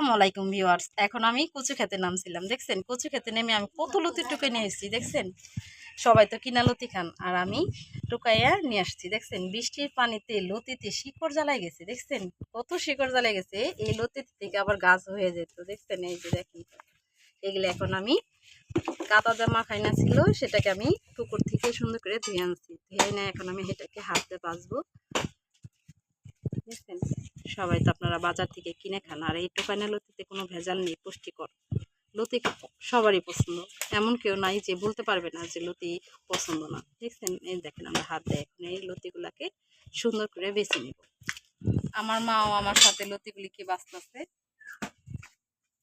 আসসালামু আলাইকুম ভিউয়ার্স। এখন আমি কচু খেতে নামছিলাম, দেখছেন? কচু খেতে নেমে আমি কত লতি টুকে নিয়ে এসেছি, দেখছেন? সবাই তো কিনা লতি খান, আর আমি টুকাইয়া নিয়ে আসছি, দেখছেন? বৃষ্টির পানিতে লতিতে শিকড় জ্বালাই গেছে, দেখছেন? কত শিকড় জ্বালাই গেছে, এই লতি থেকে আবার গাছ হয়ে যেত, দেখছেন? এই যে দেখেন এগুলো এখন আমি কাদা জামা খাইনা ছিল, সেটাকে আমি পুকুর থেকে সুন্দর করে ধুয়ে আনছি। ধুয়ে না এখন আমি সেটাকে হাতে বাঁচবো বুঝছেন সবাই তো আপনারা বাজার থেকে কিনে খান। আর এই টোকানা লতিতে কোনো ভেজাল নেই, পুষ্টিকর। লতি সবারই পছন্দ। এমন কেউ নাই যে বলতে পারবে না যে লতি পছন্দ না। দেখছেন, এই দেখেন আমরা হাত দিয়ে এখন এই লতিগুলাকে সুন্দর করে বেছে নেব। আমার মাও আমার সাথে লতিগুলি লতিগুলিকে বাঁচতেছে?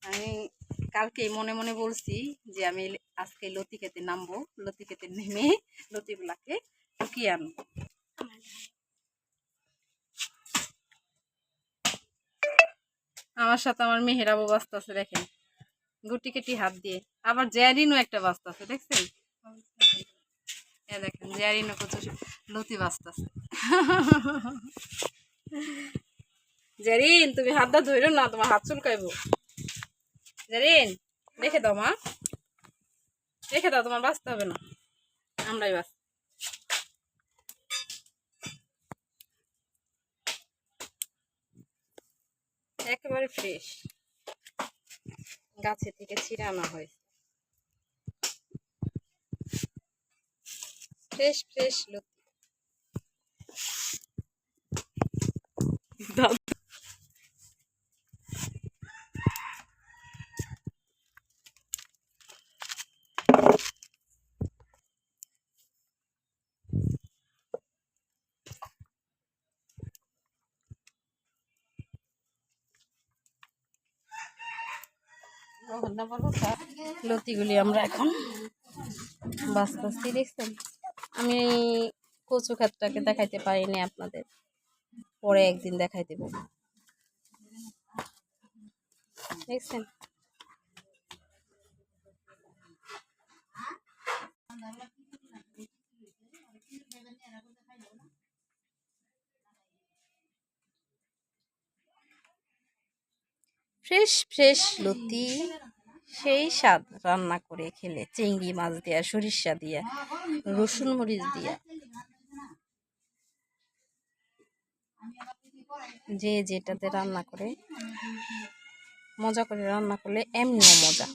আমি কালকে মনে মনে বলছি যে আমি আজকে লতি খেতে নামবো। লতি খেতে নেমে লতিগুলাকে টুকিয়ে আনব। আমার সাথে আমার মেহেরাবও বাঁচতেছে দেখেন। গুটি কেটি হাত দিয়ে। আবার জ্যারিনও একটা বাঁচতেছে দেখছেন? দেখেন, জ্যারিনও কত লতি বাঁচতেছে জ্যারিন, তুমি হাতটা ধরো না, তোমার হাত চুলকাইব। জ্যারিন, রেখে দাও মা। রেখে দাও, তোমার বাঁচতে হবে না। আমরাই বাঁচ একেবারে ফ্রেশ গাছে থেকে ছিঁড়ে আনা হয়েছে। ফ্রেশ ফ্রেশ লতি লতিগুলি আমরা এখন বাঁচতেছি, দেখছেন? আমি কচু খাতটাকে দেখাইতে পারিনি আপনাদের। পরে একদিন দেখাই দেব। দেখছেন? ফ্রেশ ফ্রেশ লতি। সেই স্বাদ রান্না করে খেলে, চিংড়ি মাছ দিয়া, সরিষা দিয়া, রসুন মরিচ দিয়া। যে যেটাতে রান্না করে, মজা করে রান্না করলে এমনিও মজা।